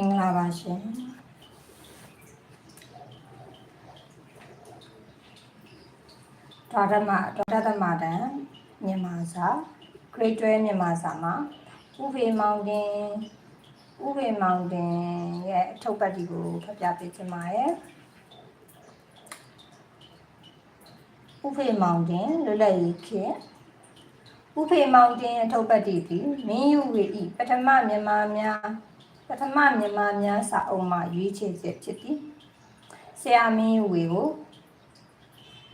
မင်္ဂလာပါရှင်ဒေါ်ဓမ္မဒေါ်ဓမ္မတန်မြန်မာစာ grade 12မြန်မာစာမှာဥပေမောင်တင်ဥပေမောင်တင်ရဲ့အထုပ်ပတ်ဒီကိုဖတ်ပြပေးချင်ပါတယ်ဥပေမောင်တင်လွတ်လပ်ရေးခေတ်ဥပေမောင်တင်အထုပ်ပတ်ဒီသည်မင်းယူဝေဤပထမမြန်မာများ ပထမမြန်မာများစာအုပ်မှရွေးချယ်ချက်ဖြစ်သည်ဆရာမင်းဝေကို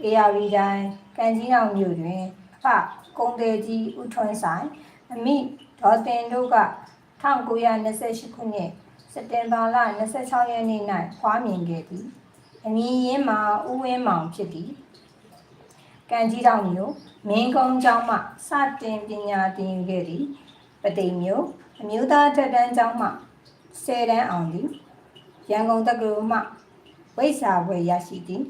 အေယာရီတိုင်းကန်ကြီးအောင်မြို့တွင်အဖကုံတယ်ကြီးဦးထွန်းဆိုင်အမိဒေါ်တင်တို့က1928ခုနှစ်စက်တင်ဘာလ26ရက်နေ့၌ဖွားမြင်ခဲ့သည်အမည်ရင်းမှာဦးဝင်းမောင်ဖြစ်သည်ကံကြီးတောင်မြို့မင်းကုန်းကျောင်းမှစတင်ပညာသင်ယူခဲ့သည်ပတိမ်မြို့အမျိုးသားတက်တန်းကျောင်းမှ 10တန်းအောင်သည်ရန်ကုန်တက္ကသိုလ်မှဝိစာဘွယ်ရရှိသည်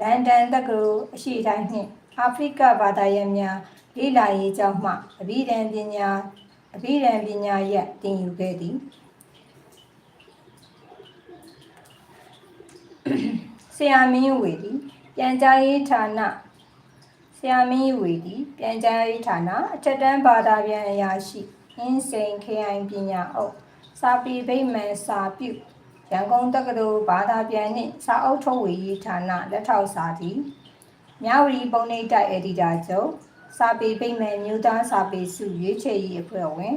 လန်ဒန်တက္ကသိုလ်အရှိတိုင်းနှင့်အာဖရိကဘာသာရပ်များလေ့လာရေးကျောင်းမှအဘိဓမ္မာပညာအဘိဓမ္မာပညာရပ်သင်ယူခဲ့သည်ဆရာမင်းဝေသည်ပြန်ကြားရေးဌာနဆရာမင်းဝေသည်ပြန်ကြားရေးဌာနအထက်တန်းဘာသာပြန်အရာရှိအင်းစိန်ခရိုင်ပညာအုပ် စာပေဗိမာန်စာပြုရန်ကုန်တက္ကသိုလ်ဘာသာပြန်နှင့်စာအုပ်ထုတ်ဝေရေးဌာနလက်ထောက်စာသည်မြဝတီပုံနှိပ်တိုက်အက်ဒီတာချုပ်စာပေဗိမာန်မြို့သားစာပေစုရွေးချယ်ရေးအဖွဲ့ဝင်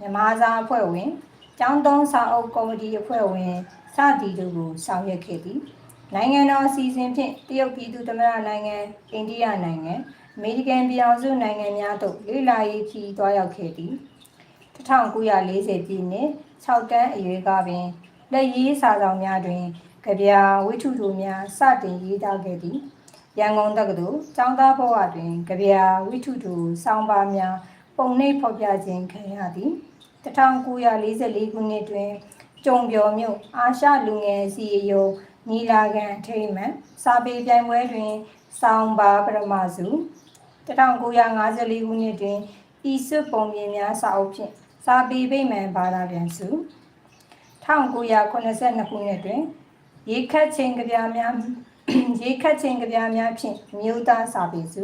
မြမစာအဖွဲ့ဝင်ကျောင်းသုံးစာအုပ်ကော်မတီအဖွဲ့ဝင်စသည်တို့ကိုဆောင်ရွက်ခဲ့သည်နိုင်ငံတော်အစီအစဉ်ဖြင့်တရုတ်ပြည်သူ့သမ္မတနိုင်ငံအိန္ဒိယနိုင်ငံအမေရိကန်ပြည်အောင်စုနိုင်ငံများသို့လေ့လာရေးခီးတွားရောက်ခဲ့သည် 1940ပြည့်နှစ်6တန်းအရွယ်ကပင်လက်ရေးစာဆောင်များတွင်ကြပြဝိထုတို့များစတင်ရေးသားခဲ့သည်ရန်ကုန်တက္ကသိုလ်ကျောင်းသားဘဝတွင်ကြပြဝိထုတို့စောင်းပါများပုံနှိပ်ဖော်ပြခြင်းခံရသည်1944ခုနှစ်တွင်ကျုံပြော်မြို့အာရှလူငယ်စီရုံနီလာကန်ထိမ့်မှန်စာပေပြိုင်ပွဲတွင်စောင်းပါပရမစု1954ခုနှစ်တွင်ဤစွပုံပြင်များစာအုပ်ဖြင့် စာပေဗိမာန်ဘာသာပြန်စု1982ခုနှစ်တွင်ရေခတ်ချင်းကြပြများရေခတ်ချင်းကြပြများဖြင့်မြို့သားစာပေစု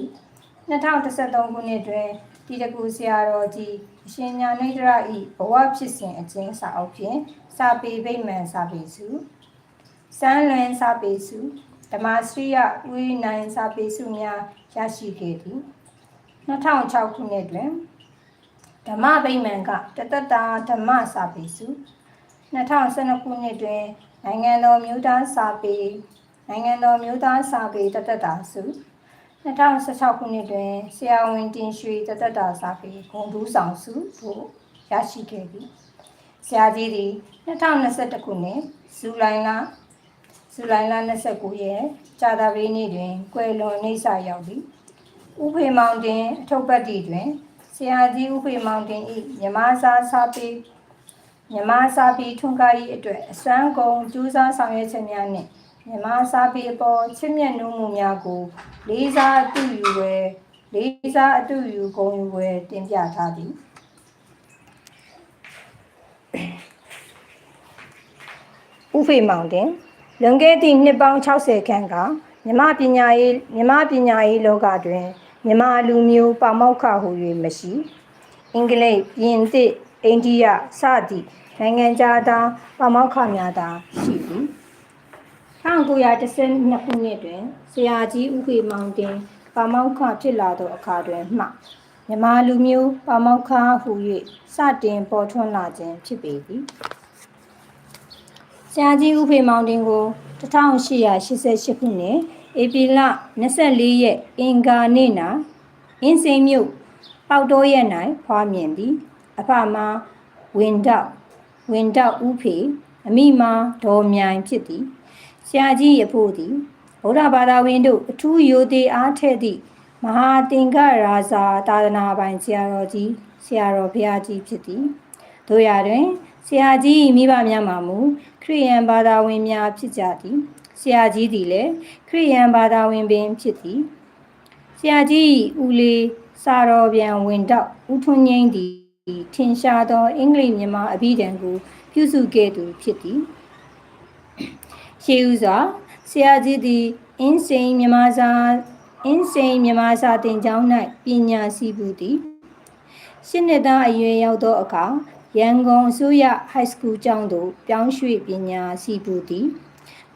2013ခုနှစ်တွင်တီတကူဆရာတော်ကြီးအရှင်ညာနေတရဤဘဝဖြစ်စဉ်အကျဉ်းစာအုပ်ဖြင့်စာပေဗိမာန်စာပေစုစမ်းလွင်စာပေစုဓမ္မစရိယဝိနိုင်စာပေစုများရရှိခဲ့သည်2006ခုနှစ်တွင် ဓမ္မဗိမာန်ကတတတာဓမ္မစာပေစု2012ခုနှစ်တွင်နိုင်ငံတော်မျိုးသားစာပေနိုင်ငံတော်မျိုးသားစာပေတတတာစု2016ခုနှစ်တွင်ဆရာဝန်တင်ရွှေတတတာစာပေဂုံတူးဆောင်စုတို့ရရှိခဲ့သည်ဆရာကြီးသည်2021ခုနှစ်ဇူလိုင်လဇူလိုင်လ29ရက်ကြာသပတေးနေ့တွင်ကွယ်လွန်နှိပ်စရောက်သည်ဥဖေမောင်တင်အထုပ်ပတ်တီတွင် ဆရာကြီးဥဖေမောင်တင်၏မြမစာစာပေမြမစာပေထွန်းကား၏အတွက်အစမ်းကုန်ကျူးစားဆောင်ရွက်ချက်များနှင့်မြမစာပေအပေါ်ချစ်မြတ်နိုးမှုများကို လေးစားအတူယူဝဲလေးစားအတူယူဂုဏ်ယူဝဲတင်ပြထားသည်ဥဖေမောင်တင်လွန်ခဲ့သည့်နှစ်ပေါင်း60ခန့်ကမြမပညာရေးမြမပညာရေးလောကတွင် မြမလူမျိုးပါမောက္ခဟု၍မရှိအင်္ဂလိပ်ပြင်သစ်အိန္ဒိယစသည့်နိုင်ငံခြားသားပါမောက္ခများသာရှိသည်1912ခုနှစ်တွင်ဆရာကြီးဥဖေမောင်တင်ပါမောက္ခဖြစ်လာသောအခါတွင်မှမြမလူမျိုးပါမောက္ခဟု၍စတင်ပေါ်ထွန်းလာခြင်းဖြစ်ပေသည်ဆရာကြီးဥဖေမောင်တင်ကို1888ခုနှစ် ဧပြီလ24ရက်အင်္ဂါနေ့၌အင်းစိန်မြို့ပေါက်တော်ရက်၌ဖွားမြင်သည် အဖမဝင်တော့ဝင်တော့ဥဖေအမိမဒေါ်မြိုင်ဖြစ်သည်ဆရာကြီးရဖို့သည်ဗုဒ္ဓဘာသာဝင်တို့အထူးယိုသေးအားထည့်သည့်မဟာတင်္ဂရာဇာသာသနာပိုင်ဆရာတော်ကြီးဆရာတော်ဘုရားကြီးဖြစ်သည်တို့ရတွင်ဆရာကြီးမိဘများမှာမူခရိယန်ဘာသာဝင်များဖြစ်ကြသည် ဆရာကြီးသည်လည်းခရိယန်ဘာသာဝင်ပင်ဖြစ်သည်ဆရာကြီးဦးလေးစာတော်ပြန်ဝင်တော့ဦးထွန်းငိမ့်သည်ထင်ရှားသောအင်္ဂလိပ်မြန်မာအဘိဓမ္မာကို ပြုစုခဲ့သူဖြစ်သည်ရှေးဥစွာဆရာကြီးသည်အင်းစိန်မြန်မာစာအင်းစိန်မြန်မာစာသင်ကျောင်း၌ပညာစီးပူးသည်ရှစ်နှစ်သားအရွယ်ရောက်သောအခါရန်ကုန်အစိုးရ high school ကျောင်းသို့ပြောင်းရွှေ့ပညာစီးပူးသည်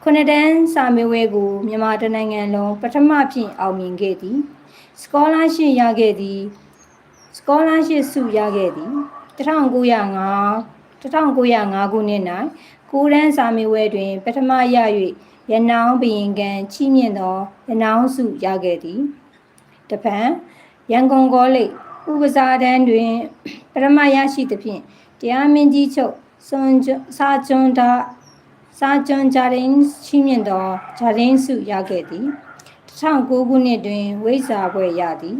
ခုနှစ်တန်းစာမေးပွဲကိုမြန်မာတနိုင်ငံလုံးပထမဖြင့်အောင်မြင်ခဲ့သည် scholarship ရခဲ့သည် scholarship ဆုရခဲ့သည်1905 1905ခုနှစ်၌ကိုရန်စာမေးပွဲတွင် ပထမရ၍ရနောင်းဘရင်ကံချီးမြှင့်သောရနောင်းဆုရခဲ့သည်တပံရန်ကုန်ကောလိပ်ဥပစာတန်းတွင်ပထမရရှိသဖြင့်တရားမင်းကြီးချုပ်စွန်ကျွန်းစာကျွန်းသာ စာကျွန်းဂျာဒင်းချီးမြှင့်သောဂျာဒင်းဆုရခဲ့သည်2009ခုနှစ်တွင်ဝိဇ္ဇာဘွဲ့ရသည်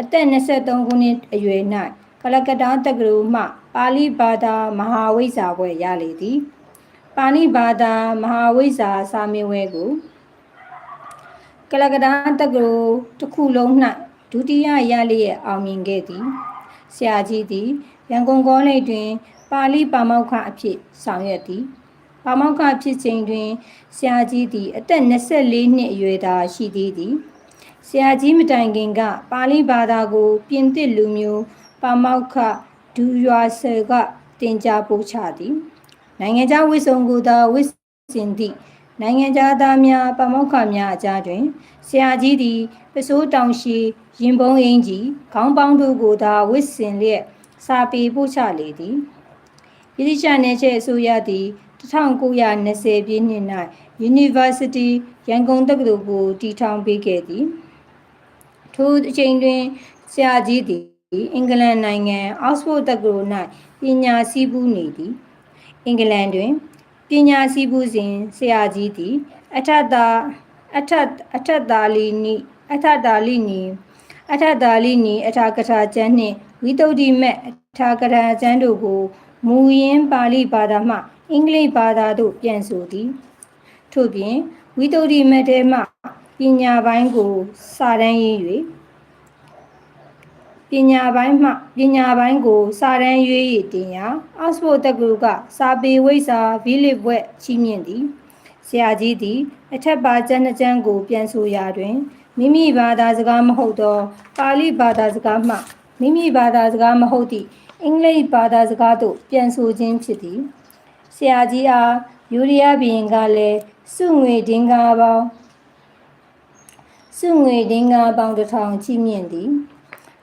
အသက်23ခုနှစ်အရွယ်၌ကလကတ္တာတက္ကသိုလ်မှ ပါဠိဘာသာမဟာဝိဇ္ဇာဘွဲ့ရလေသည် ပါဠိဘာသာမဟာဝိဇ္ဇာစာမေးပွဲကိုကလကတ္တာတက္ကသိုလ်တစ်ခုလုံး၌ဒုတိယရလျက်အောင်မြင်ခဲ့သည်ဆရာကြီးသည်ရန်ကုန်ကောလိပ်တွင် ပါဠိပါမောက္ခအဖြစ်ဆောင်ရွက်သည် ပါမောက္ခဖြစ်ချိန်တွင်ဆရာကြီးသည်အသက်24နှစ်အရွယ်သာရှိသေးသည်ဆရာကြီးမတိုင်ခင်က ပါဠိဘာသာကို ပြင်သစ်လူမျိုးပါမောက္ခဒူရွာဆယ်ကတင် जा ပို့ချသည် နိုင်ငံခြားဝိစုံကိုသာဝိစင်သည့်နိုင်ငံခြားသားများပါမောက္ခများအကြားတွင်ဆရာကြီးသည်ပစိုးတောင်ရှိရင်ပုံးအင်းကြီးခေါင်းပေါင်းတို့ကိုသာဝိစင်လျက်စာပေပို့ချလေသည်ဗြိတိရှနယ်ချဲအစိုးရသည် 1920ပြည့်နှစ်၌ University ရန်ကုန်တက္ကသိုလ်ကိုတည်ထောင်ပေးခဲ့သည်ထိုအချိန်တွင်ဆရာကြီးသည်အင်္ဂလန်နိုင်ငံအောက်စဖို့ဒ်တက္ကသိုလ်၌ပညာစည်းပူးနေသည်အင်္ဂလန်တွင်ပညာစည်းပူးစဉ်ဆရာကြီးသည် အထက်သာအထက်အထက်သာလီနီအထက်သာလီနီအထက်သာလီနီအထာကထာကျမ်းနှင့်ဝိသုဒ္ဓိမက်အထာကထာကျမ်းတို့ကိုမူရင်းပါဠိဘာသာမှ အင်္ဂလိပ်ဘာသာသို့ပြန်ဆိုသည်ထို့ပြင်ဝိသုဒ္ဓိမက်ထဲမှပညာပိုင်းကိုစာတန်းရေး၍ပညာပိုင်းမှပညာပိုင်းကိုစာတန်းရွေးရည်တင်ရာအောက်စဖို့တက္ကသိုလ်ကစာပေဝိဇ္ဇာဗီလစ်ဘွဲ့ချီးမြှင့်သည်ဆရာကြီးသည်အထက်ပါကျမ်းတစ်ကျမ်းကို ပြန်ဆိုရာတွင်မိမိဘာသာစကားမဟုတ်သောပါဠိဘာသာစကားမှမိမိဘာသာစကားမဟုတ်သည့်အင်္ဂလိပ်ဘာသာစကားသို့ပြန်ဆိုခြင်းဖြစ်သည် ဆရာကြီးအားယူရီးယားဘီရင်ကလည်းစုငွေဒင်္ဂါပေါင်းစုငွေဒင်္ဂါပေါင်းတစ်ထောင်ချီးမြှင့်သည်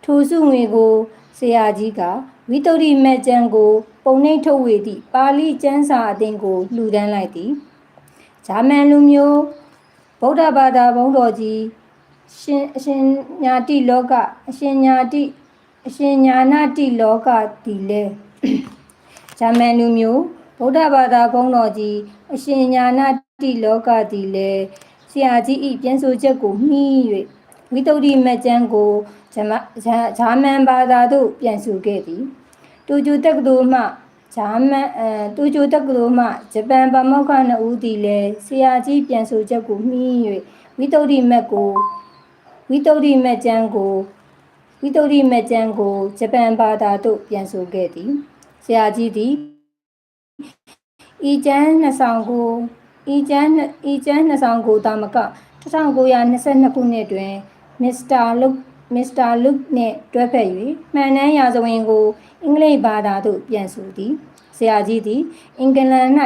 ထိုစုငွေကိုဆရာကြီးကဝိတ္တုရိမက်ကျမ်းကို ပုံနှိပ်ထုတ်ဝေသည့်ပါဠိကျမ်းစာအသင်းကိုလှူဒန်းလိုက်သည်ဂျာမန်လူမျိုးဗုဒ္ဓဘာသာဘုန်းတော်ကြီးရှင်အရှင်ညာတိလောကအရှင်ညာတိအရှင်ညာနာတိလောကဒီလေဂျာမန်လူမျိုး ဗုဒ္ဓဘာသာဘုန်းတော်ကြီးအရှင်ညာနာတိလောကဒီလေဆရာကြီးဤပြန်ဆိုချက်ကိုမှီ၍ဝိတ္တုရိမက်ကျမ်းကိုဂျမဂျာမန်ဘာသာသို့ပြန်ဆိုခဲ့သည်တူဂျူတက္ကသိုလ်မှဂျာမန်အဲတူဂျူတက္ကသိုလ်မှဂျပန်ဗမောက္ခနှစ်ဦးသည်လည်းဆရာကြီးပြန်ဆိုချက်ကိုမှီ၍ဝိတ္တုရိမက်ကိုဝိတ္တုရိမက်ကျမ်းကိုဝိတ္တုရိမက်ကျမ်းကိုဂျပန်ဘာသာသို့ပြန်ဆိုခဲ့သည်ဆရာကြီးသည် ဤကျမ်းနှစ်ဆောင်ကိုဤကျမ်းဤကျမ်းနှစ်ဆောင်ကိုတာမက1922ခုနှစ်တွင်မစ္စတာလုတ်မစ္စတာလုတ်နှင့်တွဲဖက်၍မှန်နှန်းရာဇဝင်ကိုအင်္ဂလိပ်ဘာသာသို့ပြန်ဆိုသည်ဆရာကြီးသည်အင်္ဂလန်၌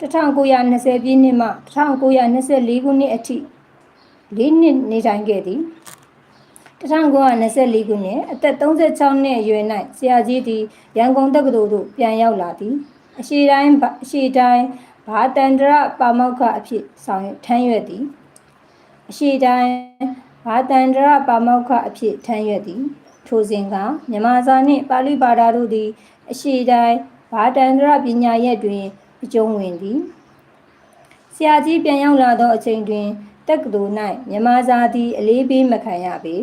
1920ပြည့်နှစ်မှ1924ခုနှစ်အထိ၄နှစ်နေထိုင်ခဲ့သည်1924ခုနှစ်အသက်36နှစ်အရွယ်၌ဆရာကြီးသည်ရန်ကုန်တက္ကသိုလ်သို့ပြန်ရောက်လာသည် အရှိတိုင်းအရှိတိုင်းဘာတန္တရပါမောက္ခအဖြစ်ဆောင်ထမ်းရွက်သည်အရှိတိုင်းဘာတန္တရပါမောက္ခအဖြစ်ထမ်းရွက်သည်ထိုစဉ်ကမြန်မာစာနှင့်ပါဠိဘာသာတို့သည် အရှိတိုင်းဘာတန္တရပညာရက်တွင်အကျုံးဝင်သည်ဆရာကြီးပြန်ရောက်လာသောအချိန်တွင်တက္ကသိုလ်၌မြန်မာစာသည်အလေးပေးမခံရပေ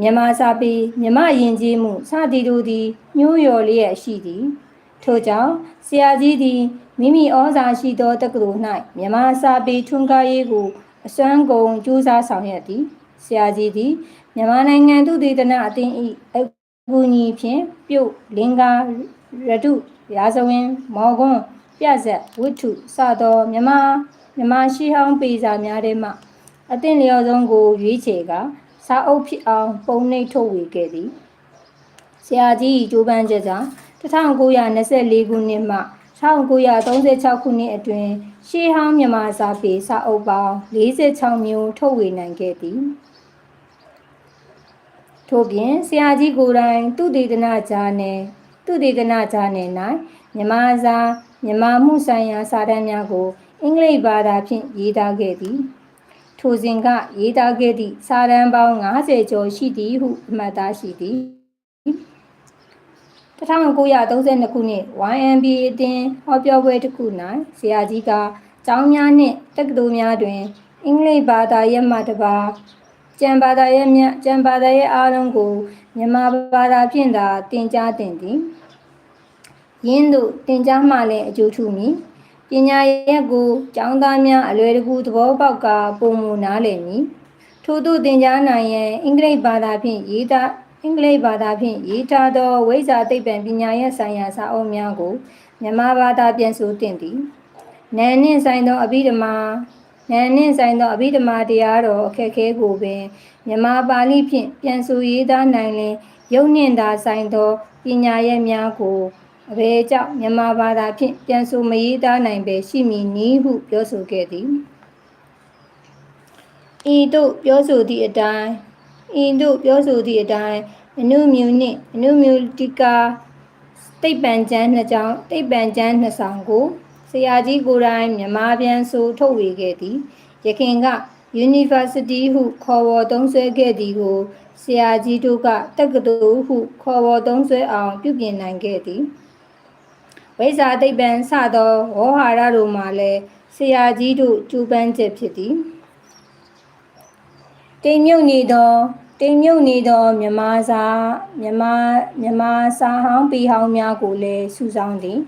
မြန်မာစာပေမြမယဉ်ကျေးမှုစသည်တို့သည်ညှိုးလျော်လျက်ရှိသည်ထို့ကြောင့်ဆရာကြီးသည်မိမိဩဇာရှိသောတက္ကသိုလ်၌မြန်မာစာပေထွန်းကားရေးကိုအစွမ်းကုန်ကြိုးစားဆောင်ရွက်သည်ဆရာကြီးသည်မြန်မာနိုင်ငံသူဒေသနာအသင်း၏ဥက္ကူညီဖြင့်ပြုတ်လင်္ကာရတုရာဇဝင် မော်ကွန်းပြဆက်ဝိထုစသောမြမမြမရှိဟောင်းပေစာများထဲမှအသင့်လျော်ဆုံးကိုရွေးချယ်က စာအုပ်ဖြစ်အောင်ပုံနှိပ်ထုတ်ဝေခဲ့သည်ဆရာကြီးကြိုးပမ်းချက်ကြောင့်1924ခုနှစ်မှ1936ခုနှစ်အတွင်းရှေးဟောင်းမြန်မာစာပေစာအုပ်ပေါင်း46မျိုးထုတ်ဝေနိုင်ခဲ့သည်ထို့ပြင်ဆရာကြီးကိုယ်တိုင်သူတေသနာကြားနယ်သူတေသနာကြားနယ်၌မြန်မာစာမြန်မာမှုဆိုင်ရာစာတမ်းများကို အင်္ဂလိပ်ဘာသာဖြင့်ရေးသားခဲ့သည် ထိုစဉ်ကရေးသားခဲ့သည့်စာတမ်းပေါင်း90ကျော်ရှိသည်ဟုအမှတ်သားရှိသည်1932ခုနှစ် YMB အတင်းဟောပြောပွဲတစ်ခု၌ဆရာကြီးကကျောင်းများနှင့်တက္ကသိုလ်များတွင် အင်္ဂလိပ်ဘာသာရပ်မှတပါကျန်ဘာသာရပ်မြကျန်ဘာသာရပ်အားလုံးကိုမြန်မာဘာသာဖြင့်သာသင်ကြားသင်သည်ယင်းသို့သင်ကြားမှလည်းအကျိုးထူမည် ပညာရပ်ကိုကျောင်းသားများအလွယ်တကူသဘောပေါက်ကပုံမူနားလည်မည်ထို့သို့သင်ကြားနိုင်ရန်အင်္ဂလိပ်ဘာသာဖြင့်ရေးသားအင်္ဂလိပ်ဘာသာဖြင့်ရေးထားသောဝိဇ္ဇာသိပ္ပံပညာရပ်ဆိုင်ရာစာအုပ်များကိုမြန်မာဘာသာပြန်ဆိုသင့်သည်။နာနှင့်ဆိုင်သောအဘိဓမ္မာနာနှင့်ဆိုင်သောအဘိဓမ္မာတရားတော်အခက်ခဲကိုပင်မြန်မာပါဠိဖြင့်ပြန်ဆိုရေးသားနိုင်လင်ရုပ်နှင့်သာဆိုင်သောပညာရပ်များကို အဘယ်ကြောင့်မြန်မာဘာသာဖြင့်ပြန်ဆိုမရေးသားနိုင်ပေရှိမည်နည်းဟုပြောဆိုခဲ့သည်။ဤသို့ပြောဆိုသည့်အတိုင်းဤသို့ပြောဆိုသည့်အတိုင်းအနုမြူနှင့်အနုမြူတိကာတိတ်ပံကျမ်းနှစ်ကြောင်းတိတ်ပံကျမ်းနှစ်ဆောင်ကိုဆရာကြီးကိုယ်တိုင်မြန်မာပြန်ဆိုထုတ်ဝေခဲ့သည်ယခင်က University ဟုခေါ်ဝေါ်သုံးဆွဲခဲ့သည်ကိုဆရာကြီးတို့ကတက္ကသိုလ်ဟုခေါ်ဝေါ်သုံးဆွဲအောင်ပြုပြင်နိုင်ခဲ့သည် ဝိဇာသိပ္ပံစသောဝေါဟာရတို့မှာလည်းဆရာကြီးတို့ကျူပန်းချက်ဖြစ်သည်တိမ်မြုပ်နေသောတိမ်မြုပ်နေသောမြမစာမြမမြမစာဟောင်းပီဟောင်းများကိုလည်းစုဆောင်းသည်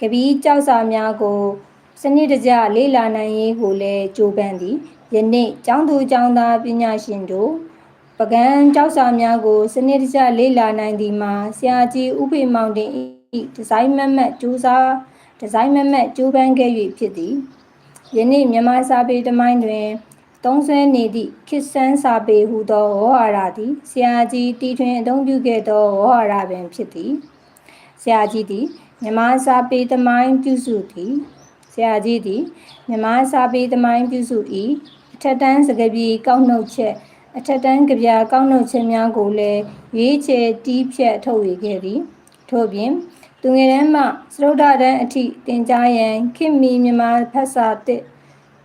ကပီးကြောက်စာများကိုစနစ်တကျလေ့လာနိုင်ရေးကိုလည်းကြိုးပမ်းသည်ယနေ့ကျောင်းသူကျောင်းသားပညာရှင်တို့ပကံကြောက်စာများကို စနစ်တကျလေ့လာနိုင်သည်မှာဆရာကြီးဥဖေမောင်တင်ဤ ဒီဇိုင်းမက်မက်ကြိုးစားဒီဇိုင်းမက်မက်ကြိုးပမ်းခဲ့၍ဖြစ်သည်ယနေ့မြန်မာစာပေတမိုင်းတွင်သုံးဆွဲနေသည့်ခစ်ဆန်းစာပေဟူသောဝဟရာသည်ဆရာကြီးတီထွင်အသုံးပြုခဲ့သောဝဟရာပင်ဖြစ်သည်ဆရာကြီးသည်မြမစာပေသမိုင်းပြုစုသည်ဆရာကြီးသည်မြမစာပေသမိုင်းပြုစု၏အထက်တန်းစကားပြေကောက်နှုတ်ချက်အထက်တန်းကြပြကောက်နှုတ်ချက်များကိုလည်းရွေးချယ်တီးဖြတ်ထုတ်ဝေခဲ့သည်ထို့ပြင် သူငယ်တန်းမှစရုဒ္ဒတန်းအထိတင်ကြားရန်ခင်မီမြမဖတ်စာတစ်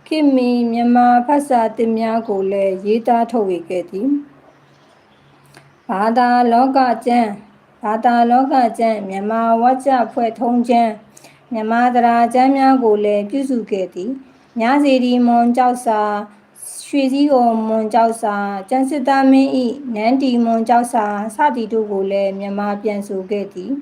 ခင်မီမြန်မာဖတ်စာသင်များကိုလည်းရေးသားထုတ်ဝေခဲ့သည်ဘာသာလောကကျမ်းဘာသာလောကကျမ်းမြန်မာဝါကျဖွဲ့ထုံးကျမ်းမြန်မာသရာကျမ်းများကိုလည်းပြုစုခဲ့သည်မြစီဒီမွန်ကြောက်စာရွှေစည်းကုံမွန်ကြောက်စာကျန်းစစ်သားမင်းဤနန်းတီမွန်ကြောက်စာစသည်တို့ကိုလည်းမြန်မာပြန်ဆိုခဲ့သည်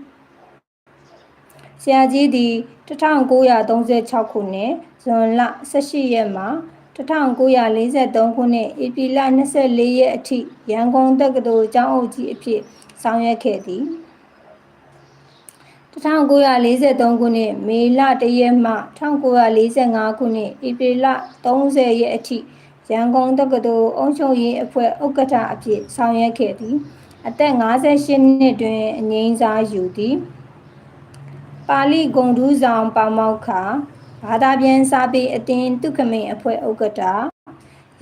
ဆရာကြီးသည်1936ခုနှစ်ဇွန်လ18ရက်မှာ1943ခုနှစ်ဧပြီလ24ရက်အထိရန်ကုန်တက္ကသိုလ်ကျောင်းအုပ်ကြီးအဖြစ်ဆောင်ရွက်ခဲ့သည်1943ခုနှစ်မေလ1ရက်မှ1945ခုနှစ်ဧပြီလ30ရက်အထိရန်ကုန်တက္ကသိုလ်အုံချုပ်ရေးအဖွဲ့ဥက္ကဋ္ဌအဖြစ်ဆောင်ရွက်ခဲ့သည် အသက်58နှစ်တွင်အငိမ့်စားယူသည် ပါဠိဂုံဒူးဆောင်ပါမောက္ခဘာသာပြန်စာပေအတင်းတုခမိန်အဖွဲ့ဥက္ကဋ္ဌ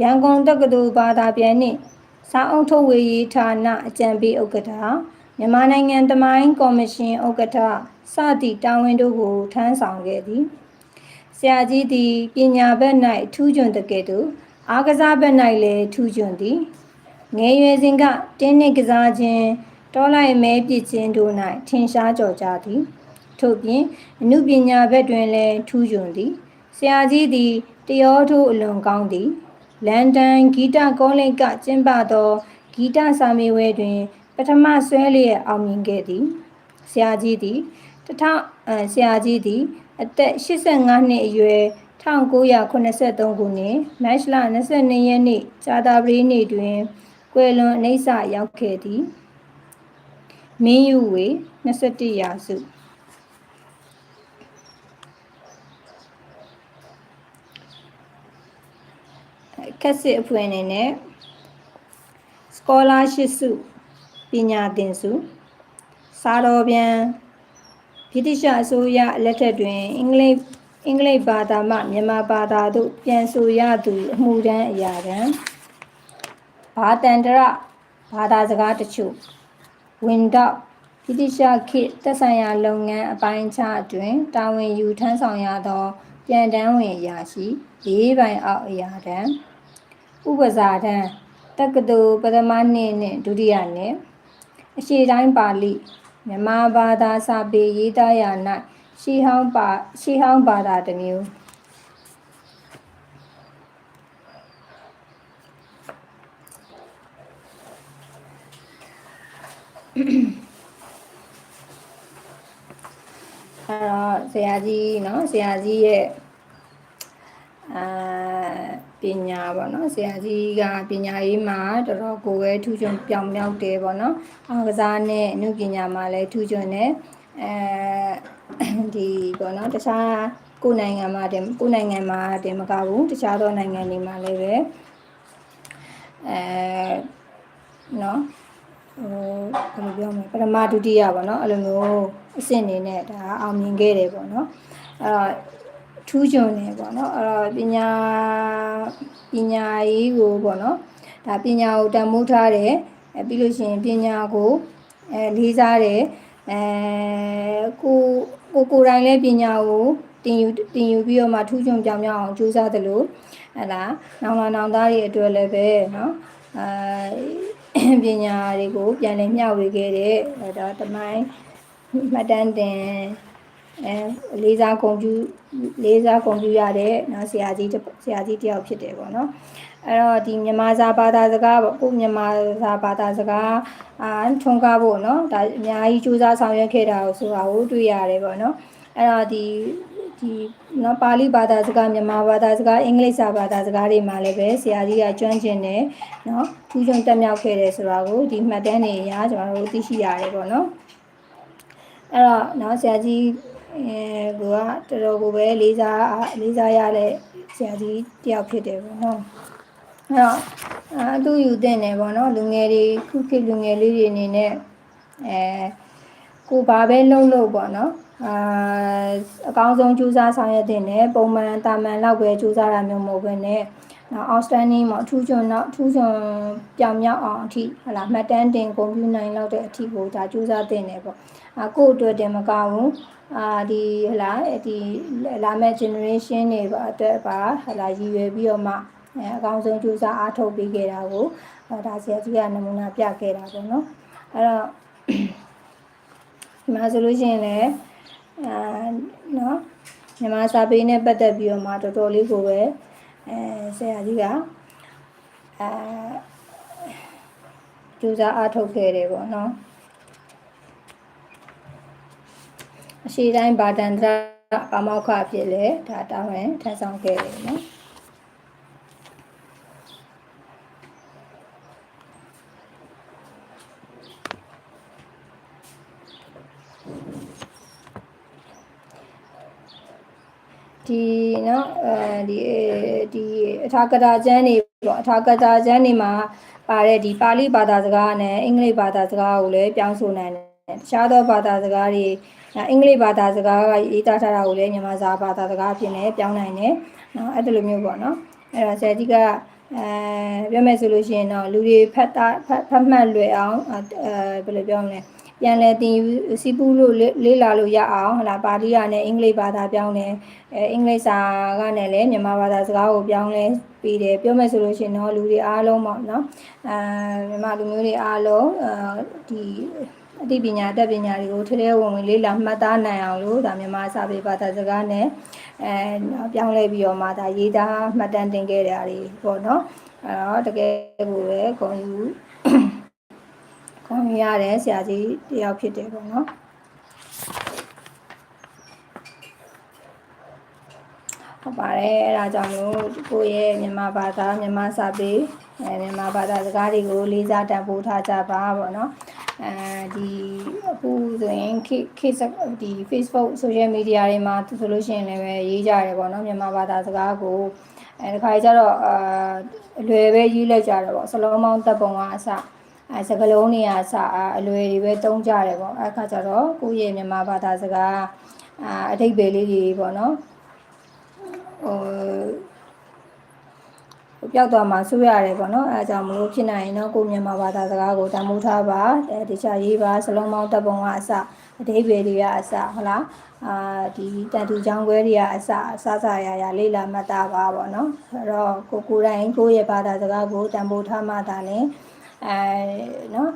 ရန်ကုန်တက္ကသိုလ်ဘာသာပြန်နှင့်စာအုပ်ထုတ်ဝေရေးဌာနအကြံပေးဥက္ကဋ္ဌမြန်မာနိုင်ငံတမိုင်းကော်မရှင်ဥက္ကဋ္ဌစသည့်တာဝန်တို့ကိုထမ်းဆောင်ခဲ့သည်ဆရာကြီးသည်ပညာဘက်၌ထူးချွန်တကယ်သို့အားကစားဘက်၌လည်းထူးချွန်သည်ငယ်ရွယ်စဉ်ကတင်းနစ်ကစားခြင်းတောလိုက်မဲပစ်ခြင်းတို့၌ထင်ရှားကြော်ကြသည် ထို့ပြင်အမှုပညာဘက်တွင်လည်းထူးချွန်သည်ဆရာကြီးသည်တယောထိုးအလွန်ကောင်းသည်လန်ဒန်ဂီတကောလိပ်ကကျင်းပသောဂီတစာမေးပွဲတွင် ပထမဆွဲလျက်အောင်မြင်ခဲ့သည်ဆရာကြီးသည်တထအဆရာကြီးသည် အသက်85နှစ်အရွယ်1983ခုနှစ်မတ်လ22ရက်နေ့ဇာတာပတိနေ့တွင်ကွယ်လွန်အနိစ္စရောက်ခဲ့သည်မင်းယူဝေ21ရာစု ခက်စစ်အဖွဲ့အနေနဲ့ scholarship စုပညာသင်စုစာတော်ပြန်ဗြိတိရှအစိုးရလက်ထက်တွင်အင်္ဂလိပ်အင်္ဂလိပ်ဘာသာမှမြန်မာဘာသာသို့ပြန်ဆိုရသူအမှုတန်းအရာတန်းဘာတန္တရဘာသာစကားတချို့ဝင်တော့ဗြိတိရှခေတ်သက်ဆိုင်ရာလုပ်ငန်းအပိုင်းအခြားအတွင်တာဝန်ယူထမ်းဆောင်ရသော ပြန်တန်းဝင်အရာရှိ၄ပိုင်အောက်အရာတန်း ဥပဇာတန်းတက္ကသိုလ်ပထမနှစ်နှင့်ဒုတိယနှစ်အရှေ့တိုင်းပါဠိမြန်မာဘာသာစာပေရေးသားရာ၌ရှေးဟောင်းပါရှေးဟောင်းဘာသာတစ်မျိုးအဲ့တော့ဆရာကြီးเนาะဆရာကြီးရဲ့အာ ပညာပေါ့နော်ဆရာကြီးကပညာရေးမှာတော်တော်ကိုယ်ပဲထူးချွန်ပြောင်မြောက်တယ်ပေါ့နော်အားကစားနဲ့အမှုပညာမှာလည်းထူးချွန်တယ်အဲဒီပေါ့နော်တခြားကိုယ်နိုင်ငံမှာတင်ကိုယ်နိုင်ငံမှာတင်မကဘူးတခြားသောနိုင်ငံတွေမှာလည်းပဲအဲနော်ဟိုဘယ်လိုပြောမလဲပထမဒုတိယပေါ့နော်အဲ့လိုမျိုးအဆင့်နေနဲ့ဒါအောင်မြင်ခဲ့တယ်ပေါ့နော်အဲ့တော့ ထူးချွန်တယ်ပေါ့နော်အဲ့တော့ပညာပညာရေးကိုပေါ့နော်ဒါပညာကိုတန်ဖိုးထားတယ်အဲပြီးလို့ရှိရင်ပညာကိုအဲလေးစားတယ်အဲကိုကိုကိုယ်တိုင်လည်းပညာကိုတင်ယူတင်ယူပြီးတော့မှထူးချွန်ပြောင်ပြောင်အောင်ကြိုးစားသလိုဟဲ့လားနောင်လာနောင်သားတွေအတွက်လည်းပဲနော်အဲပညာတွေကိုပြန်လည်မျှဝေခဲ့တဲ့ဒါတမိုင်းမှတ်တမ်းတင် အဲလေးစားဂုဏ်ပြုလေးစားဂုဏ်ပြုရတဲ့နော်ဆရာကြီးဆရာကြီးတယောက်ဖြစ်တယ်ပေါ့နော်အဲ့တော့ဒီမြန်မာစာဘာသာစကားပေါ့ကိုမြန်မာစာဘာသာစကားအာထွန်းကားဖို့နော်ဒါအများကြီးစူးစမ်းဆောင်ရွက်ခဲ့တာကိုဆိုတာကိုတွေ့ရတယ်ပေါ့နော်အဲ့တော့ဒီဒီနော်ပါဠိဘာသာစကားမြန်မာဘာသာစကားအင်္ဂလိပ်စာဘာသာစကားတွေမှာလည်းပဲဆရာကြီးကကျွမ်းကျင်တယ်နော်ထူးချွန်တက်မြောက်ခဲ့တယ်ဆိုတာကိုဒီမှတ်တမ်းတွေအရကျွန်တော်တို့သိရှိရတယ်ပေါ့နော်အဲ့တော့နော်ဆရာကြီး အဲကိုကတော်တော်ကိုပဲလေးစားလေးစားရတဲ့ဆရာကြီးတယောက်ဖြစ်တယ်ပေါ့နော်အဲ့တော့အတူယူတဲ့နေပေါ့နော်လူငယ်တွေခုခေတ်လူငယ်လေးတွေအနေနဲ့အဲကိုဘာပဲလုံးလို့ပေါ့နော်အာအကောင်းဆုံးကြိုးစားဆောင်ရွက်တဲ့နဲ့ပုံမှန်တာမန်လောက်ပဲကြိုးစားတာမျိုးမဟုတ်ဘဲနဲ့ နော် outstanding ပေါ့အထူးချွန်တော့အထူးချွန်ပြောင်မြောက်အောင်အထိဟလာမှတ်တမ်းတင်ဂုဏ်ပြုနိုင်လောက်တဲ့အထိကိုဒါကြိုးစားတင်တယ်ပေါ့အာကို့အတွက်တင်မကဘူးအာဒီဟလာဒီလာမဲ့ generation တွေပါအတွက်ပါဟလာရည်ရွယ်ပြီးတော့မှအဲအကောင်းဆုံးကြိုးစားအားထုတ်ပေးခဲ့တာကိုဒါဆရာကြီးကနမူနာပြခဲ့တာပေါ့နော်အဲ့တော့ဒီမှာဆိုလို့ရှိရင်လည်းအာနော်မြန်မာစာပေနဲ့ပတ်သက်ပြီးတော့မှတော်တော်လေးကိုပဲ အဲဆရာကြီးကအာကြိုးစားအားထုတ်ခဲ့တယ်ပေါ့နော်အရှိတိုင်းဗာတန္တရပါမောက္ခဖြစ်လေဒါတာဝန်ထမ်းဆောင်ခဲ့တယ်နော် ဒီနော်အဲဒီဒီအထာကတာကျမ်းတွေပေါ့အထာကတာကျမ်းတွေမှာပါတဲ့ဒီပါဠိဘာသာစကားနဲ့အင်္ဂလိပ်ဘာသာစကားကိုလည်းပြောင်းဆိုနိုင်တယ်တခြားသောဘာသာစကားတွေအင်္ဂလိပ်ဘာသာစကားကရေးသားထားတာကိုလည်းမြန်မာစာဘာသာစကားအဖြစ်နဲ့ပြောင်းနိုင်တယ်နော်အဲ့ဒီလိုမျိုးပေါ့နော်အဲ့ဒါဆရာကြီးကအဲပြောမယ်ဆိုလို့ရှိရင်တော့လူတွေဖတ်တာဖတ်မှတ်လွယ်အောင်အဲဘယ်လိုပြောမလဲ ပြန်လဲတင်ယူစီပူးလို့လေးလာလို့ရအောင်ဟလာပါဠိရနဲ့အင်္ဂလိပ်ဘာသာပြောင်းတယ်အဲအင်္ဂလိပ်စာကနဲ့လည်းမြန်မာဘာသာစကားကိုပြောင်းလဲပြီးတယ်ပြောမယ်ဆိုလို့ရှိရင်တော့လူတွေအားလုံးပေါ့နော်အဲမြန်မာလူမျိုးတွေအားလုံးအဲဒီအသိပညာအတတ်ပညာတွေကိုထဲထဲဝင်ဝင်လေးလာမှတ်သားနိုင်အောင်လို့ဒါမြန်မာစာပေဘာသာစကားနဲ့အဲပြောင်းလဲပြီးတော့မှဒါရေးသားမှတ်တမ်းတင်ခဲ့တာတွေပေါ့နော်အဲတော့တကယ်ကိုပဲဂုဏ်ယူ ခေါင်းရတဲ့ဆရာကြီးတယောက်ဖြစ်တယ်ပေါ့နော်ဟုတ်ပါတယ်အဲဒါကြောင့်လို့ကိုယ့်ရဲ့မြန်မာဘာသာမြန်မာစာပေအဲမြန်မာဘာသာစကားတွေကိုလေးစားတန်ဖိုးထားကြပါပေါ့နော်အဲဒီအခုဆိုရင်ခေခေတ်စဒီ Facebook social media တွေမှာသူဆိုလို့ရှိရင်လည်းပဲရေးကြတယ်ပေါ့နော်မြန်မာဘာသာစကားကိုအဲဒီခါကျတော့အာအလွယ်ပဲရေးလိုက်ကြတယ်ပေါ့စလုံးပေါင်းတပ်ပုံကအစ အဲစကလုံးတွေကအစအလွယ်တွေပဲတုံးကြတယ်ပေါ့အဲခါကျတော့ကိုယ့်ရဲ့မြန်မာဘာသာစကားအာအတိတ်ပဲလေးတွေပေါ့နော်ဟိုပျောက်သွားမှာစိုးရတယ်ပေါ့နော်အဲအကြောင်းမလို့ဖြစ်နိုင်ရင်တော့ကိုမြန်မာဘာသာစကားကိုတန်ဖိုးထားပါအဲဒီချာရေးပါစလုံးပေါင်းတပ်ပုံကအစအတိတ်ပဲတွေကအစဟုတ်လားအာဒီတန်တူချောင်းခွဲတွေကအစအစစရရလေးလာမှတ်သားပါပေါ့နော်အဲ့တော့ကိုကိုယ်တိုင်ကိုယ့်ရဲ့ဘာသာစကားကိုတန်ဖိုးထားမှသာလဲ အဲနော်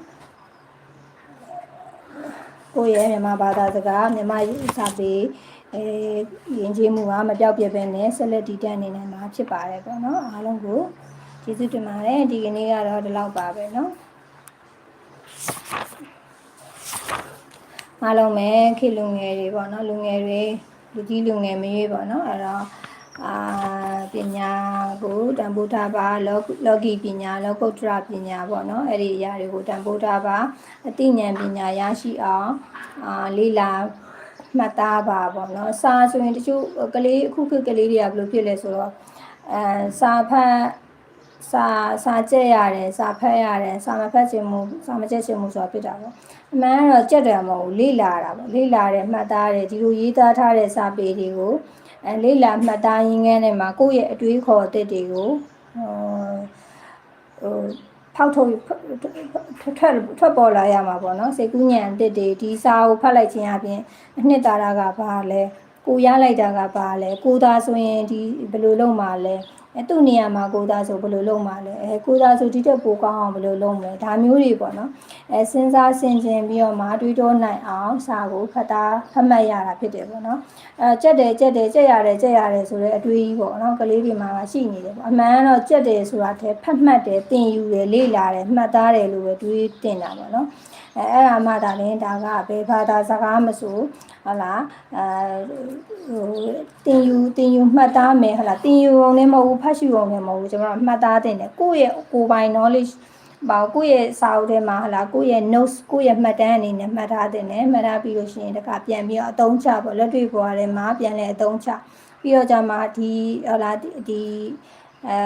ကိုယ့်ရဲ့မြန်မာဘာသာစကားမြန်မာရေးစာပေအဲရင်ကျေးမှုကမပြောက်ပြက်ပဲနဲ့ဆက်လက်တည်တံ့နေနိုင်မှာဖြစ်ပါတယ်ပေါ့နော်အားလုံးကိုကျေးဇူးတင်ပါတယ်ဒီကနေ့ကတော့ဒီလောက်ပါပဲနော်အားလုံးပဲခေလူငယ်တွေပေါ့နော်လူငယ်တွေလူကြီးလူငယ်မရွေးပေါ့နော်အဲ့တော့ အာပညာကိုတန်ဖိုးထားပါလောလောကီပညာလောကုတ္တရပညာပေါ့နော်အဲ့ဒီအရာတွေကိုတန်ဖိုးထားပါအသိဉာဏ်ပညာရရှိအောင်အာလေ့လာမှတ်သားပါပေါ့နော်စာဆိုရင်တချို့ကလေးအခုခေတ်ကလေးတွေကဘယ်လိုဖြစ်လဲဆိုတော့အဲစာဖတ်စာစာကျက်ရတယ်စာဖတ်ရတယ်စာမဖတ်ခြင်းမူစာမကျက်ခြင်းမူဆိုတာဖြစ်တာပေါ့ အမှန်ကတော့ကြက်တယ်မဟုတ်ဘူးလေ့လာတာပေါ့လေ့လာတယ်မှတ်သားတယ်ဒီလိုရေးသားထားတဲ့စာပေတွေကိုအဲလေ့လာမှတ်သားရင်းခဲနဲ့မှာကိုယ့်ရဲ့အတွေးခေါ်အသစ်တွေကိုဟိုဟိုဖောက်ထုတ်ထွက်ထွက်ထွက်ပေါ်လာရမှာပေါ့နော်စိတ်ကူးညံအသစ်တွေဒီစာကိုဖတ်လိုက်ခြင်းအပြင်အနှစ်သာရကဘာလဲကိုရလိုက်တာကဘာလဲကိုသားဆိုရင်ဒီဘယ်လိုလုပ်မှာလဲ အဲသူ့နေရာမှာကိုသားဆိုဘယ်လိုလုပ်မှာလဲအဲကိုသားဆိုဒီတက်ပိုကောင်းအောင်ဘယ်လိုလုပ်မလဲဒါမျိုးတွေပေါ့နော်အဲစဉ်းစားဆင်ခြင်ပြီးတော့မှတွေးတောနိုင်အောင်စာကိုဖတ်တာဖတ်မှတ်ရတာဖြစ်တယ်ပေါ့နော်အဲကြက်တယ်ကြက်တယ်ကြက်ရတယ်ကြက်ရတယ်ဆိုတဲ့အတွေးကြီးပေါ့နော်ကလေးတွေမှာရှိနေတယ်ပေါ့အမှန်ကတော့ကြက်တယ်ဆိုတာတည်းဖတ်မှတ်တယ်သင်ယူတယ်လေ့လာတယ်မှတ်သားတယ်လို့ပဲတွေးတင်တာပေါ့နော် အဲအဲ့ဒါမှဒါလည်းဒါကဘယ်ဘာသာစကားမဆိုဟုတ်လားအဲဟိုတင်ယူတင်ယူမှတ်သားမယ်ဟုတ်လားတင်ယူအောင်လည်းမဟုတ်ဘူးဖတ်ရှုအောင်လည်းမဟုတ်ဘူးကျွန်တော်မှတ်သားတင်တယ်ကိုယ့်ရဲ့ကိုယ်ပိုင် knowledge ပါကိုယ့်ရဲ့စာအုပ်ထဲမှာဟလာကိုယ့်ရဲ့ notes ကိုယ့်ရဲ့မှတ်တမ်းအနေနဲ့မှတ်ထားတင်တယ်မှတ်ထားပြီးလို့ရှိရင်တခါပြန်ပြီးတော့အသုံးချပေါ့လက်တွေ့ဘဝထဲမှာပြန်လဲအသုံးချပြီးတော့じゃမှာဒီဟလာဒီအဲ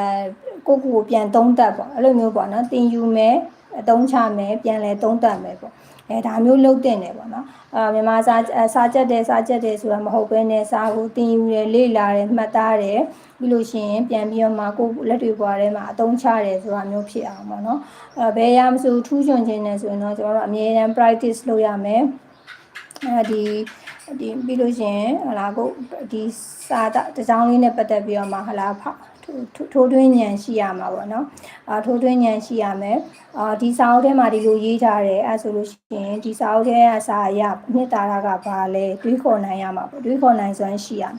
ကိုကိုကိုပြန်သုံးသပ်ပေါ့အဲ့လိုမျိုးပေါ့နော်တင်ယူမယ် အသုံးချမယ်ပြန်လဲသုံးသပ်မယ်ပေါ့အဲဒါမျိုးလုပ်တင်တယ်ပေါ့နော်အာမြန်မာစာစာချက်တယ်စာချက်တယ်ဆိုတာမဟုတ်ဘဲနဲ့စာကိုတင်ယူတယ်လေ့လာတယ်မှတ်သားတယ်ပြီးလို့ရှိရင်ပြန်ပြီးတော့မှကိုလက်တွေပွားထဲမှာအသုံးချတယ်ဆိုတာမျိုးဖြစ်အောင်ပေါ့နော်အဲဘယ်ရမဆိုထူးချွန်ခြင်းနဲ့ဆိုရင်တော့ကျွန်တော်တို့အမြဲတမ်း practice လုပ်ရမယ်အဲဒီဒီပြီးလို့ရှိရင်ဟလာကိုဒီစာတကြောင်းလေးနဲ့ပတ်သက်ပြီးတော့မှဟလာ ထိုးထွင်းဉာဏ်ရှိရမှာပေါ့နော်အာထိုးထွင်းဉာဏ်ရှိရမယ်အာဒီစာအုပ်ထဲမှာဒီလိုရေးထားတယ်အဲဆိုလို့ရှိရင်ဒီစာအုပ်ထဲကစာရနှစ်တာရကဘာလဲတွေးခေါ်နိုင်ရမှာပေါ့တွေးခေါ်နိုင်စွမ်းရှိရမယ်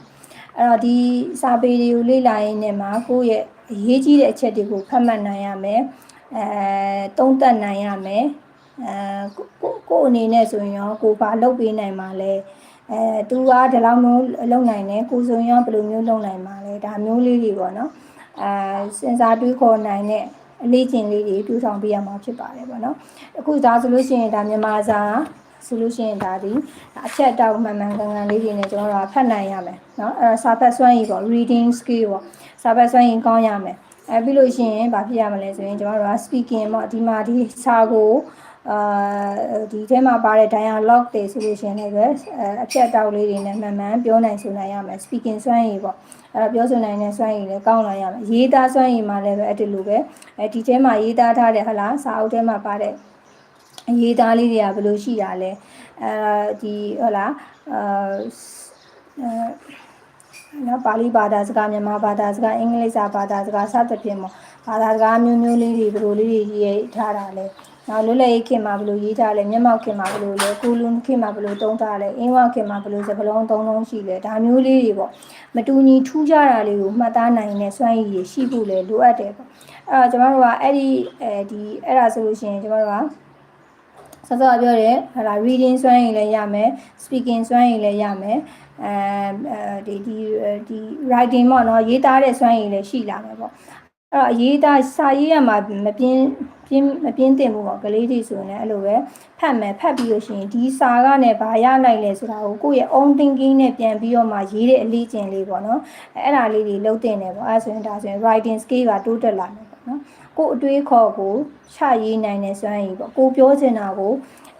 အဲ့တော့ဒီစာပေတွေကိုလေ့လာရင်းနဲ့မှာကိုယ့်ရဲ့အရေးကြီးတဲ့အချက်တွေကိုဖတ်မှတ်နိုင်ရမယ်အဲသုံးသပ်နိုင်ရမယ်အဲကိုကိုအနေနဲ့ဆိုရင်ရောကိုဘာလုပ်ပေးနိုင်မှာလဲ အဲသူကဒီလောက်မျိုးလုံနိုင်တယ်ကိုစုံရောဘယ်လိုမျိုးလုံနိုင်မှာလဲဒါမျိုးလေးတွေပေါ့နော်အဲစဉ်းစားတွေးခေါ်နိုင်တဲ့အလေးကျင်လေးတွေတူဆောင်ပေးရမှာဖြစ်ပါတယ်ပေါ့နော်အခုဒါဆိုလို့ရှိရင်ဒါမြန်မာစာဆိုလို့ရှိရင်ဒါဒီအဖြတ်တောက်မှန်မှန်ကန်ကန်လေးတွေနဲ့ကျွန်တော်တို့ကဖတ်နိုင်ရမယ်နော်အဲစာဖတ်စွမ်းရည်ပေါ့ reading skill ပေါ့စာဖတ်စွမ်းရည်ကောင်းရမယ်အဲပြီးလို့ရှိရင်ဘာဖြစ်ရမလဲဆိုရင်ကျွန်တော်တို့က speaking ပေါ့ဒီမှာဒီစာကို အာဒီထဲမှာပါတဲ့ dialogue တွေဆိုလို့ရှိရင်လည်းအဖြတ်တောက်လေးတွေနဲ့မှန်မှန်ပြောနိုင်ဆိုနိုင်ရမယ် speaking စွမ်းရည်ပေါ့အဲ့တော့ပြောဆိုနိုင်တဲ့စွမ်းရည်လည်းကောင်းလာရမယ်ရေးသားစွမ်းရည်မှာလည်းပဲအဲ့ဒီလိုပဲအဲဒီထဲမှာရေးသားထားတဲ့ဟလားစာအုပ်ထဲမှာပါတဲ့အရေးသားလေးတွေကဘယ်လိုရှိတာလဲအဲဒီဟုတ်လားအာနော်ပါဠိဘာသာစကားမြန်မာဘာသာစကားအင်္ဂလိပ်စာဘာသာစကားစသဖြင့်ပေါ့ဘာသာစကားမျိုးမျိုးလေးတွေဘယ်လိုလေးတွေရေးထားတာလဲ နောက်လွတ်လပ်ရေးခင်မှာဘယ်လိုရေးထားလဲမျက်မှောက်ခင်မှာဘယ်လိုလဲကိုလူခင်မှာဘယ်လိုတုံးထားလဲအင်းဝခင်မှာဘယ်လိုစကလုံးသုံးလုံးရှိလဲဒါမျိုးလေးတွေပေါ့မတူညီထူးခြားတာလေးကိုမှတ်သားနိုင်တဲ့စွမ်းရည်တွေရှိဖို့လည်းလိုအပ်တယ်ပေါ့အဲ့တော့ကျွန်တော်တို့ကအဲ့ဒီအဲဒီအဲ့ဒါဆိုလို့ရှိရင်ကျွန်တော်တို့ကစောစောပြောတယ်ဟာလာ reading စွမ်းရည်လည်းရမယ် speaking စွမ်းရည်လည်းရမယ်အဲဒီဒီဒီ writing ပေါ့နော်ရေးသားတဲ့စွမ်းရည်လည်းရှိလာမယ်ပေါ့ အဲ့တော့အရေးသားစာရေးရမှာမပြင်းပြင်းမပြင်းတင်ဘူးပေါ့ကလေးတွေဆိုရင်လည်းအဲ့လိုပဲဖတ်မယ်ဖတ်ပြီးလို့ရှိရင်ဒီစာကနဲ့ဘာရနိုင်လဲဆိုတာကိုကိုယ့်ရဲ့ own thinking နဲ့ပြန်ပြီးတော့မှရေးတဲ့အလေးကျင့်လေးပေါ့နော်အဲ့ဒါလေးတွေလုပ်တင်တယ်ပေါ့အဲ့ဆိုရင်ဒါဆိုရင် writing skill ကတိုးတက်လာမယ်ပေါ့နော်ကိုယ့်အတွေးခေါ်ကိုချရေးနိုင်တဲ့စွမ်းရည်ပေါ့ကိုပြောချင်တာကို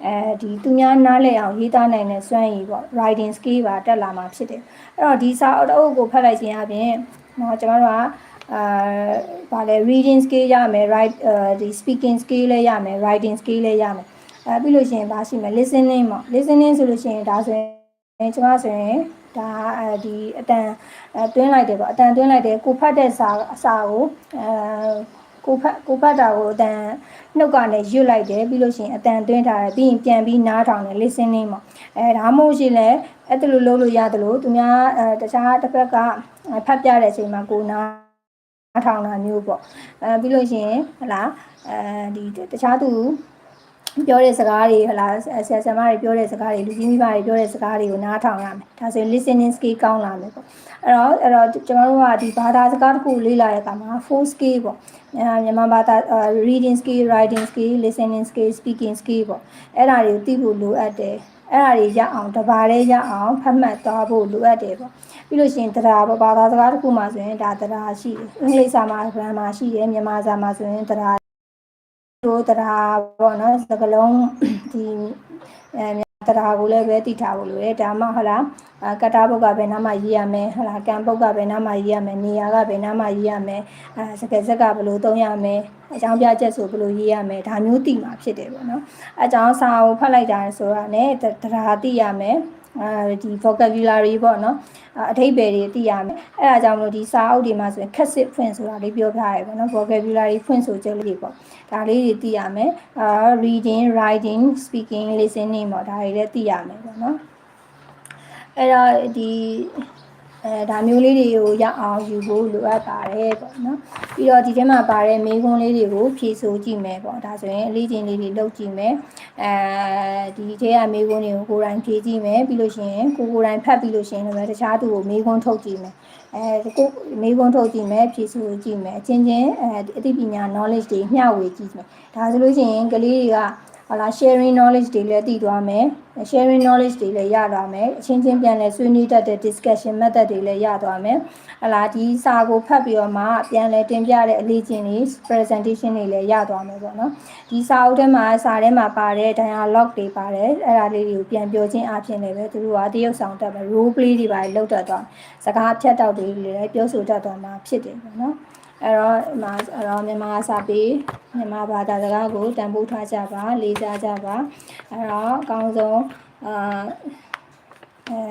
အဲဒီသူများနားလည်အောင်ရေးသားနိုင်တဲ့စွမ်းရည်ပေါ့ writing skill ပါတက်လာမှာဖြစ်တယ်အဲ့တော့ဒီစာအုပ်ကိုဖတ်လိုက်ခြင်းအပြင်နော်ကျွန်တော်တို့က အာဗာလေ reading skill ရမယ် write ဒီ speaking skill လည်းရမယ် writing skill လည်းရမယ်အဲပြီးလို့ရှိရင်ဗာရှိမယ် listening ပေါ့ listening ဆိုလို့ရှိရင်ဒါဆိုရင်ကျွန်မဆိုရင်ဒါအဲဒီအတန်တွင်းလိုက်တယ်ပေါ့အတန်တွင်းလိုက်တယ်ကိုဖတ်တဲ့စာအစာကိုအဲကိုဖတ်ကိုဖတ်တာကိုအတန်နှုတ်ကနေရွတ်လိုက်တယ်ပြီးလို့ရှိရင်အတန်သွင်းထားတယ်ပြီးရင်ပြန်ပြီးနားထောင်တယ် listening ပေါ့အဲဒါမှမဟုတ်ရှင်လဲအဲ့ဒါလိုလုပ်လို့ရတယ်လို့သူများအဲတခြားတစ်ဖက်ကဖတ်ပြတဲ့အချိန်မှာကိုနား ထောင်တာမျိုးပေါ့အဲပြီးလို့ရှိရင်ဟလာအဲဒီတခြားသူပြောတဲ့စကားတွေဟလာဆရာဆရာမတွေပြောတဲ့စကားတွေလူကြီးမိဘတွေပြောတဲ့စကားတွေကိုနားထောင်ရမယ်ဒါဆိုရင် listening skill ကောင်းလာမယ်ပေါ့အဲ့တော့အဲ့တော့ကျွန်တော်တို့ကဒီဘာသာစကားတစ်ခုလေ့လာတဲ့အခါမှာ four skill ပေါ့မြန်မာဘာသာ reading skill writing skill listening skill speaking skill ပေါ့အဲ့ဒါတွေကိုသိဖို့လိုအပ်တယ် အဲ့ဒါတွေရအောင်တပါးလေးရအောင်ဖတ်မှတ်သွားဖို့လိုအပ်တယ်ပေါ့ပြီးလို့ရှိရင်တရားပေါ့ဘာသာစကားတစ်ခုမှဆိုရင်ဒါတရားရှိတယ်အင်္ဂလိပ်စာမှာ grammar ရှိတယ်မြန်မာစာမှာဆိုရင်တရားတို့တရားပေါ့နော်စကားလုံးဒီအဲ တရားကိုလည်းပဲသိထားဖို့လိုတယ်ဒါမှဟုတ်လားကတာဘုတ်ကဘယ်နားမှာရေးရမယ်ဟုတ်လားကံဘုတ်ကဘယ်နားမှာရေးရမယ်နေရာကဘယ်နားမှာရေးရမယ်အဲစကယ်ဆက်ကဘယ်လိုသုံးရမယ်အကြောင်းပြချက်ဆိုဘယ်လိုရေးရမယ်ဒါမျိုးသိမှာဖြစ်တယ်ပေါ့နော်အကြောင်းစာကိုဖတ်လိုက်တာဆိုတာနဲ့တရားသိရမယ် အဲဒီ vocabulary ပေါ့နော်အထိပ္ပယ်တွေသိရမယ်အဲ့ဒါကြောင့်မလို့ဒီစာအုပ်တွေမှာဆိုရင်ခက်စစ်ဖွင့်ဆိုတာလေးပြောပြရဲပေါ့နော် vocabulary ဖွင့်ဆိုချက်လေးတွေပေါ့ဒါလေးတွေသိရမယ်အာ reading writing speaking listening ပေါ့ဒါတွေလည်းသိရမယ်ပေါ့နော်အဲ့တော့ဒီ အဲဒါမျိုးလေးတွေကိုရအောင်ယူဖို့လိုအပ်ပါတယ်ပေါ့နော်ပြီးတော့ဒီထဲမှာပါတဲ့မေးခွန်းလေးတွေကိုဖြေဆိုကြည့်မယ်ပေါ့ဒါဆိုရင်အလေးချင်းလေးတွေလုပ်ကြည့်မယ်အဲဒီထဲကမေးခွန်းတွေကိုကိုယ်တိုင်ဖြေကြည့်မယ်ပြီးလို့ရှိရင်ကိုကိုယ်တိုင်ဖတ်ပြီးလို့ရှိရင်လည်းတခြားသူကိုမေးခွန်းထုတ်ကြည့်မယ်အဲကိုမေးခွန်းထုတ်ကြည့်မယ်ဖြေဆိုကြည့်မယ်အချင်းချင်းအဲအသိပညာ knowledge တွေမျှဝေကြည့်မယ်ဒါဆိုလို့ရှိရင်ကလေးတွေက ဟလာ sharing knowledge တွေလည်းတည်သွားမယ် sharing knowledge တွေလည်းရသွားမယ်အချင်းချင်းပြန်လဲဆွေးနွေးတတ်တဲ့ discussion method တွေလည်းရသွားမယ်ဟလာဒီစာကိုဖတ်ပြီးတော့မှပြန်လဲတင်ပြတဲ့အလေးချင်းတွေ presentation တွေလည်းရသွားမယ်ပေါ့နော်ဒီစာအုပ်ထဲမှာစာထဲမှာပါတဲ့ dialogue တွေပါတယ်အဲ့ဒါလေးတွေကိုပြန်ပြောခြင်းအပြင်လည်းပဲသူတို့ကတရုပ်ဆောင်တတ်မယ် role play တွေပါလုပ်တတ်သွားစကားဖြတ်တောက်တွေလည်းပြောဆိုတတ်သွားမှာဖြစ်တယ်ပေါ့နော် အဲ့တော့ဒီမှာအဲ့တော့မြန်မာစာပေမြန်မာဘာသာစကားကိုတန်ဖိုးထားကြပါလေးစားကြပါအဲ့တော့အကောင်းဆုံးအာအဲ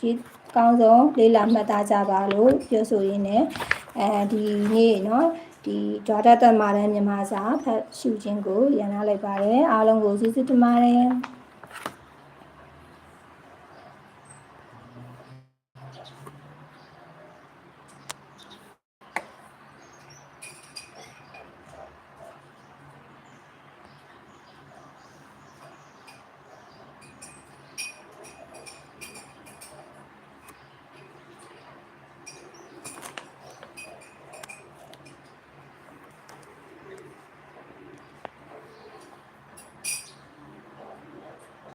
ဒီကောင်းဆုံးလေးလာမှတ်သားကြပါလို့ပြောဆိုရင်းနဲ့အဲဒီနေ့เนาะဒီဓာတ်သက်မာတဲ့မြန်မာစာဖတ်ရှုခြင်းကိုရန်နာလိုက်ပါတယ်အားလုံးကိုကျေးဇူးတင်ပါတယ်